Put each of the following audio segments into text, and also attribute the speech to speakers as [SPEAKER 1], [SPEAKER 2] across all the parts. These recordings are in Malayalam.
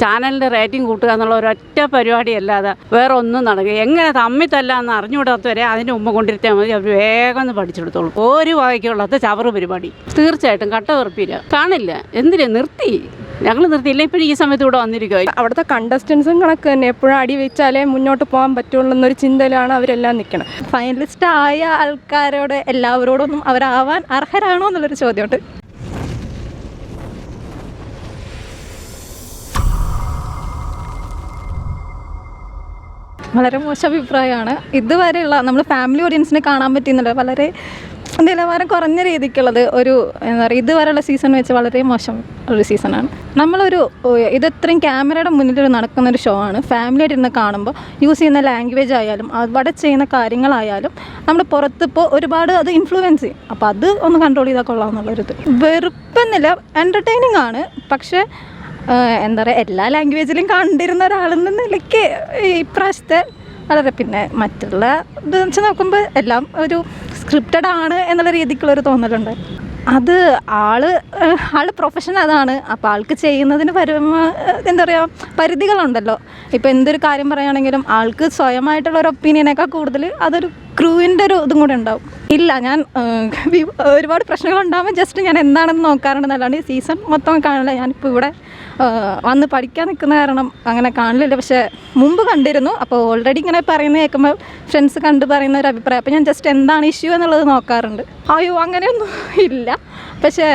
[SPEAKER 1] ചാനലിന്റെ റേറ്റിംഗ് കൂട്ടുക എന്നുള്ള ഒരൊറ്റ പരിപാടിയല്ലാതെ വേറെ ഒന്നും നടക്കുക എങ്ങനെ തമ്മിൽ തല്ലാന്ന് അറിഞ്ഞുകൂടാത്തവരെ അതിന്റെ മുമ്പ് കൊണ്ടിരുത്താൽ മതി. അവർ വേഗം ഒന്ന് പഠിച്ചെടുത്തോളൂ. ഒരു വകയ്ക്കുള്ളത് ചവറ് പരിപാടി. തീർച്ചയായിട്ടും കട്ട വെറുപ്പില്ല കാണില്ല. എന്തിനാ? നിർത്തി. ഞങ്ങൾ നിർത്തിയില്ല. ഇപ്പം ഈ സമയത്ത് ഇവിടെ വന്നിരിക്കുക
[SPEAKER 2] അവിടുത്തെ കണ്ടസ്റ്റൻസും കണക്ക് തന്നെ. എപ്പോഴും അടി വെച്ചാലേ മുന്നോട്ട് പോകാൻ പറ്റുള്ളൂ എന്നൊരു ചിന്തയിലാണ് അവരെല്ലാം നിൽക്കണം
[SPEAKER 3] ഫൈനലിസ്റ്റ് ആയ ആൾക്കാരോട് എല്ലാവരോടൊന്നും അവരാവാൻ അർഹരാണോ എന്നുള്ളൊരു ചോദ്യമുണ്ട്. വളരെ മോശം അഭിപ്രായമാണ് ഇതുവരെയുള്ള നമ്മൾ ഫാമിലി ഓഡിയൻസിനെ കാണാൻ പറ്റുന്നില്ല വളരെ നിലവാരം കുറഞ്ഞ രീതിക്കുള്ളത് ഒരു എന്താ പറയുക ഇതുവരെയുള്ള സീസൺ വെച്ച് വളരെ മോശം ഒരു സീസണാണ് നമ്മളൊരു ഇതത്രയും ക്യാമറയുടെ മുന്നിൽ നടക്കുന്ന ഒരു ഷോ ആണ്. ഫാമിലി ആയിട്ട് ഇരുന്ന് കാണുമ്പോൾ യൂസ് ചെയ്യുന്ന ലാംഗ്വേജ് ആയാലും അവിടെ ചെയ്യുന്ന കാര്യങ്ങളായാലും നമ്മൾ പുറത്തിപ്പോൾ ഒരുപാട് അത് ഇൻഫ്ലുവൻസ് ചെയ്യും. അപ്പോൾ അത് ഒന്ന് കൺട്രോൾ ചെയ്താൽ കൊള്ളാം എന്നുള്ളൊരിത്. വെറുപ്പെന്നില്ല എന്റർടൈനിങ് ആണ്. പക്ഷേ എന്താ പറയുക എല്ലാ ലാംഗ്വേജിലും കണ്ടിരുന്ന ഒരാളെന്ന നിലയ്ക്ക് ഇപ്രാവശ്യത്തെ വളരെ പിന്നെ മറ്റുള്ള ഇത് വെച്ച് നോക്കുമ്പോൾ എല്ലാം ഒരു സ്ക്രിപ്റ്റഡ് ആണ് എന്നുള്ള രീതിക്കുള്ളൊരു തോന്നലുണ്ട്. അത് ആൾ ആൾ പ്രൊഫഷൻ അതാണ്. അപ്പോൾ ആൾക്ക് ചെയ്യുന്നതിന് പരമ എന്താ പറയുക പരിധികളുണ്ടല്ലോ. ഇപ്പോൾ എന്തൊരു കാര്യം പറയുകയാണെങ്കിലും ആൾക്ക് സ്വയമായിട്ടുള്ള ഒരു ഒപ്പീനിയനേക്കാൾ കൂടുതൽ അതൊരു ക്രൂവിന്റെ ഒരു ഇതും കൂടെ ഉണ്ടാവും. ഇല്ല ഞാൻ ഒരുപാട് പ്രശ്നങ്ങൾ ഉണ്ടാകുമ്പോൾ ജസ്റ്റ് ഞാൻ എന്താണെന്ന് നോക്കാറുണ്ട് എന്നല്ലാണ്ട് ഈ സീസൺ മൊത്തം കാണില്ല ഞാനിപ്പോൾ ഇവിടെ വന്ന് പഠിക്കാൻ നിൽക്കുന്ന കാരണം അങ്ങനെ കാണില്ല പക്ഷേ മുമ്പ് കണ്ടിരുന്നു. അപ്പോൾ ഓൾറെഡി ഇങ്ങനെ പറയുന്നത് കേൾക്കുമ്പോൾ ഫ്രണ്ട്സ് കണ്ട് പറയുന്ന ഒരു അഭിപ്രായം. അപ്പോൾ ഞാൻ ജസ്റ്റ് എന്താണ് ഇഷ്യൂ എന്നുള്ളത് നോക്കാറുണ്ട്. അയ്യോ അങ്ങനെയൊന്നും ഇല്ല. പക്ഷേ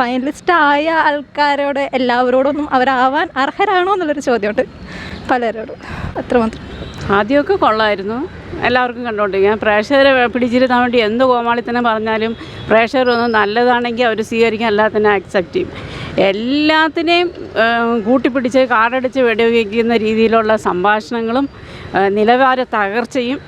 [SPEAKER 3] ഫൈനലിസ്റ്റ് ആയ ആൾക്കാരോട് എല്ലാവരോടൊന്നും അവരാവാൻ അർഹരാണോ എന്നുള്ളൊരു ചോദ്യമുണ്ട് പലരോടും. അത്രമാത്രം.
[SPEAKER 1] ആദ്യമൊക്കെ കൊള്ളായിരുന്നു. എല്ലാവർക്കും കണ്ടുകൊണ്ടിരിക്കും. പ്രേക്ഷകരെ പിടിച്ചിരുത്താൻ വേണ്ടി എന്ത് കോമാളിത്തന്നെ പറഞ്ഞാലും പ്രേക്ഷകർ ഒന്ന് നല്ലതാണെങ്കിൽ അവർ സ്വീകരിക്കും എല്ലാത്തിനും അക്സെപ്റ്റ് ചെയ്യും. എല്ലാത്തിനെയും കൂട്ടിപ്പിടിച്ച് കാടടിച്ച് വെടിവയ്ക്കുന്ന രീതിയിലുള്ള സംഭാഷണങ്ങളും നിലവാര തകർച്ചയും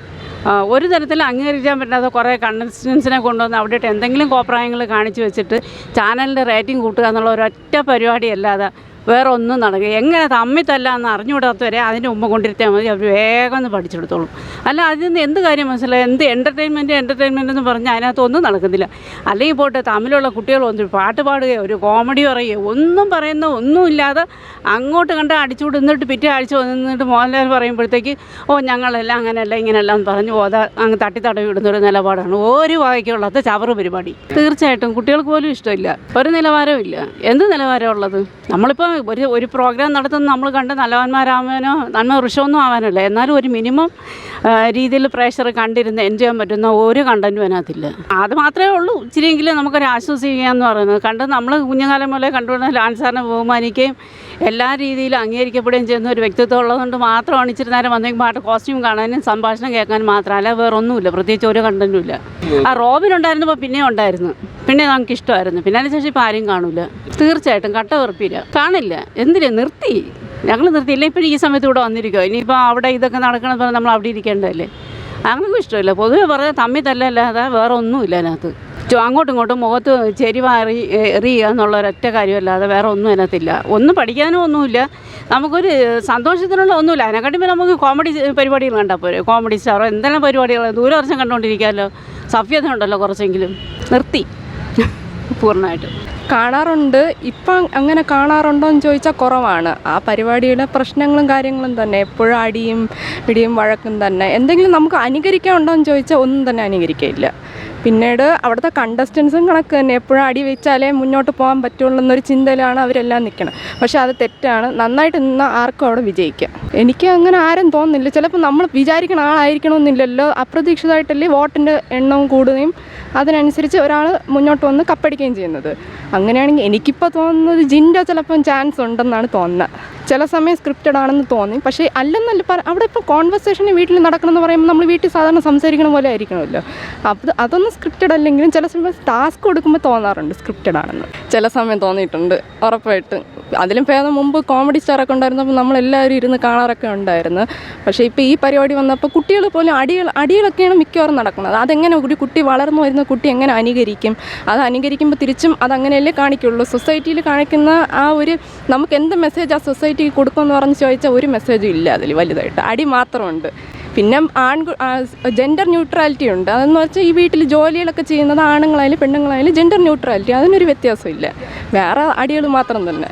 [SPEAKER 1] ഒരു തരത്തിൽ അംഗീകരിക്കാൻ പറ്റാത്ത കുറേ കണ്ടസ്റ്റൻസിനെ കൊണ്ടുവന്ന് അവിടെ എന്തെങ്കിലും കോപ്രായങ്ങൾ കാണിച്ചു വെച്ചിട്ട് ചാനലിന്റെ റേറ്റിംഗ് കൂട്ടുക എന്നുള്ള ഒരൊറ്റ പരിപാടിയല്ലാതെ വേറെ ഒന്നും നടക്കുക എങ്ങനെ തമ്മിൽ തല്ലാന്ന് അറിഞ്ഞുകൂടാത്തവരെ അതിന്റെ മുമ്പ് കൊണ്ടിരുത്തിയാൽ മതി. അവർ വേഗം ഒന്ന് പഠിച്ചെടുത്തോളും. അല്ല അതിൽ നിന്ന് എന്ത് കാര്യം മനസ്സിലായി? എന്ത് എന്റർടൈൻമെന്റ് എന്റർടൈൻമെന്റ് എന്ന് പറഞ്ഞാൽ അതിനകത്തൊന്നും നടക്കുന്നില്ല അല്ലെങ്കിൽ പോട്ടെ തമ്മിലുള്ള കുട്ടികൾ ഒന്ന് പാട്ട് പാടുകയോ ഒരു കോമഡി പറയുകയോ ഒന്നും പറയുന്ന ഒന്നുമില്ലാതെ അങ്ങോട്ട് കണ്ട് അടിച്ചുകൂടി നിന്നിട്ട് പിറ്റേ ആഴ്ച വന്നിട്ട് മോഹൻലാൽ പറയുമ്പോഴത്തേക്ക് ഓ ഞങ്ങളെല്ലാം അങ്ങനെയല്ല ഇങ്ങനെയല്ല എന്ന് പറഞ്ഞു ഓതാ അങ്ങ് തട്ടി തടവി വിടുന്ന ഒരു നിലപാടാണ്. ഒരു വായിക്കുള്ളത് ചവറ് പരിപാടി. തീർച്ചയായിട്ടും കുട്ടികൾക്ക് പോലും ഇഷ്ടമില്ല. ഒരു നിലവാരവും ഇല്ല. എന്ത് നിലവാരമുള്ളത് നമ്മളിപ്പോൾ ഒരു ഒരു പ്രോഗ്രാം നടത്തുന്ന നമ്മൾ കണ്ട് നല്ലവന്മാരാവാനോ നന്മ വൃക്ഷമൊന്നും ആവാനല്ല. എന്നാലും ഒരു മിനിമം രീതിയിൽ പ്രേഷർ കണ്ടിരുന്ന് എൻജോയ് ചെയ്യാൻ പറ്റുന്ന ഒരു കണ്ടന്റും അതിനകത്തില്ല. അത് മാത്രമേ ഉള്ളൂ. ഇച്ചിരിയെങ്കിലും നമുക്കൊരു ആശ്വസിക്കുകയെന്ന് പറയുന്നത്. കണ്ട് നമ്മൾ കുഞ്ഞുകാലം മുതലേ കണ്ടുകൊണ്ട് ലാൻസാറിനെ ബഹുമാനിക്കുകയും എല്ലാ രീതിയിലും അംഗീകരിക്കപ്പെടുകയും ചെയ്യുന്ന ഒരു വ്യക്തിത്വം ഉള്ളതുകൊണ്ട് മാത്രമാണ് ഇച്ചിരി നേരം വന്നെങ്കിൽ പാട്ട് കോസ്റ്റ്യൂം കാണാനും സംഭാഷണം കേൾക്കാനും മാത്രമല്ല. വേറൊന്നുമില്ല പ്രത്യേകിച്ച് ഒരു കണ്ടന്റും ഇല്ല. ആ റോബിൻ ഉണ്ടായിരുന്നപ്പോൾ പിന്നെയും ഉണ്ടായിരുന്നു. പിന്നെ നമുക്ക് ഇഷ്ടമായിരുന്നു. പിന്നെ അതിന് ശേഷം ഇപ്പോൾ ആരും കാണില്ല തീർച്ചയായിട്ടും കട്ട ഉറപ്പില്ല കാണില്ല. എന്തിനാ? നിർത്തി. ഞങ്ങൾ നിർത്തിയില്ല? ഇപ്പം ഈ സമയത്ത് ഇവിടെ വന്നിരിക്കുമോ ഇനിയിപ്പോൾ അവിടെ ഇതൊക്കെ നടക്കണമെന്ന് പറഞ്ഞാൽ നമ്മൾ അവിടെ ഇരിക്കേണ്ടതല്ലേ? അങ്ങനെയൊക്കെ ഇഷ്ടമില്ല. പൊതുവെ പറഞ്ഞാൽ തമ്മിൽ തല്ലല്ലാതെ വേറെ ഒന്നുമില്ല അതിനകത്ത്. അങ്ങോട്ടും ഇങ്ങോട്ടും മുഖത്ത് ചെരിവാറി എറിയുക എന്നുള്ള ഒരൊറ്റ കാര്യമല്ലാതെ വേറെ ഒന്നും അതിനകത്തില്ല. ഒന്നും പഠിക്കാനും ഒന്നുമില്ല. നമുക്കൊരു സന്തോഷത്തിനുള്ള ഒന്നുമില്ല. അതിനെക്കാട്ടി പിന്നെ നമുക്ക് കോമഡി പരിപാടികൾ കണ്ടാൽ പോരെ. കോമഡി സ്റ്റാറോ എന്തെല്ലാം പരിപാടികൾ ദൂരദർശനം കണ്ടുകൊണ്ടിരിക്കാമല്ലോ സഭ്യത ഉണ്ടല്ലോ കുറച്ചെങ്കിലും. നിർത്തി. പൂർണമായിട്ടും.
[SPEAKER 2] കാണാറുണ്ട്. ഇപ്പം അങ്ങനെ കാണാറുണ്ടോ എന്ന് ചോദിച്ചാൽ കുറവാണ്. ആ പരിപാടിയുടെ പ്രശ്നങ്ങളും കാര്യങ്ങളും തന്നെ എപ്പോഴും അടിയും പിടിയും വഴക്കും തന്നെ എന്തെങ്കിലും നമുക്ക് അനുകരിക്കാൻ ഉണ്ടോ എന്ന് ചോദിച്ചാൽ ഒന്നും തന്നെ അനുകരിക്കില്ല പിന്നീട് അവിടുത്തെ കണ്ടസ്റ്റൻസും കണക്ക് തന്നെ. എപ്പോഴും അടി വെച്ചാലേ മുന്നോട്ട് പോകാൻ പറ്റുള്ളൂ എന്നൊരു ചിന്തയിലാണ് അവരെല്ലാം നിൽക്കണം പക്ഷെ അത് തെറ്റാണ്. നന്നായിട്ട് നിന്ന് ആർക്കും അവിടെ വിജയിക്കാം. എനിക്ക് അങ്ങനെ ആരും തോന്നുന്നില്ല. ചിലപ്പോൾ നമ്മൾ വിചാരിക്കണ ആളായിരിക്കണമെന്നില്ലല്ലോ. അപ്രതീക്ഷിതമായിട്ടല്ലേ വോട്ടിന്റെ എണ്ണവും കൂടുകയും അതിനനുസരിച്ച് ഒരാൾ മുന്നോട്ട് വന്ന് കപ്പടിക്കുകയും ചെയ്യുന്നത്. അങ്ങനെയാണെങ്കിൽ എനിക്കിപ്പോൾ തോന്നുന്നത് ജിന്റെ ചിലപ്പം ചാൻസ് ഉണ്ടെന്നാണ് തോന്നുന്നത്. ചില സമയം സ്ക്രിപ്റ്റഡ് ആണെന്ന് തോന്നി. പക്ഷേ അല്ലെന്നല്ല പറ അവിടെ ഇപ്പോൾ കോൺവെർസേഷൻ വീട്ടിൽ നടക്കണമെന്ന് പറയുമ്പോൾ നമ്മൾ വീട്ടിൽ സാധാരണ സംസാരിക്കണ പോലെ ആയിരിക്കണമല്ലോ. അപ്പോൾ അതൊന്നും സ്ക്രിപ്റ്റഡ് അല്ലെങ്കിലും ചില സമയം ടാസ്ക് കൊടുക്കുമ്പോൾ തോന്നാറുണ്ട് സ്ക്രിപ്റ്റഡ് ആണെന്ന്. ചില സമയം തോന്നിയിട്ടുണ്ട് ഉറപ്പായിട്ട്. അതിലും ഭേദം മുമ്പ് കോമഡി സ്റ്റാറൊക്കെ ഉണ്ടായിരുന്നപ്പോൾ നമ്മളെല്ലാവരും ഇരുന്ന് കാണാറൊക്കെ ഉണ്ടായിരുന്നു. പക്ഷേ ഇപ്പോൾ ഈ പരിപാടി വന്നപ്പോൾ കുട്ടികൾ പോലും അടികൾ അടികളൊക്കെയാണ് മിക്കവാറും നടക്കുന്നത്. അതെങ്ങനെ ഒരു കുട്ടി വളർന്നു വരുന്ന കുട്ടി എങ്ങനെ അനുകരിക്കും? അത് അനുകരിക്കുമ്പോൾ തിരിച്ചും അതങ്ങനെയല്ലേ കാണിക്കുള്ളൂ? സൊസൈറ്റിയിൽ കാണിക്കുന്ന ആ ഒരു നമുക്ക് എന്ത് മെസ്സേജ് ആ സൊസൈറ്റിക്ക് കൊടുക്കുമെന്ന് പറഞ്ഞ് ചോദിച്ചാൽ ഒരു മെസ്സേജും ഇല്ല അതിൽ വലുതായിട്ട്. അടി മാത്രമുണ്ട്. പിന്നെ ആൺ ജെൻഡർ ന്യൂട്രാലിറ്റി ഉണ്ട്. അതെന്ന് വെച്ചാൽ ഈ വീട്ടിൽ ജോലികളൊക്കെ ചെയ്യുന്നത് ആണുങ്ങളായാലും പെണ്ണുങ്ങളായാലും ജെൻഡർ ന്യൂട്രാലിറ്റി അതിനൊരു വ്യത്യാസമില്ല. വേറെ അടികൾ മാത്രം തന്നെ.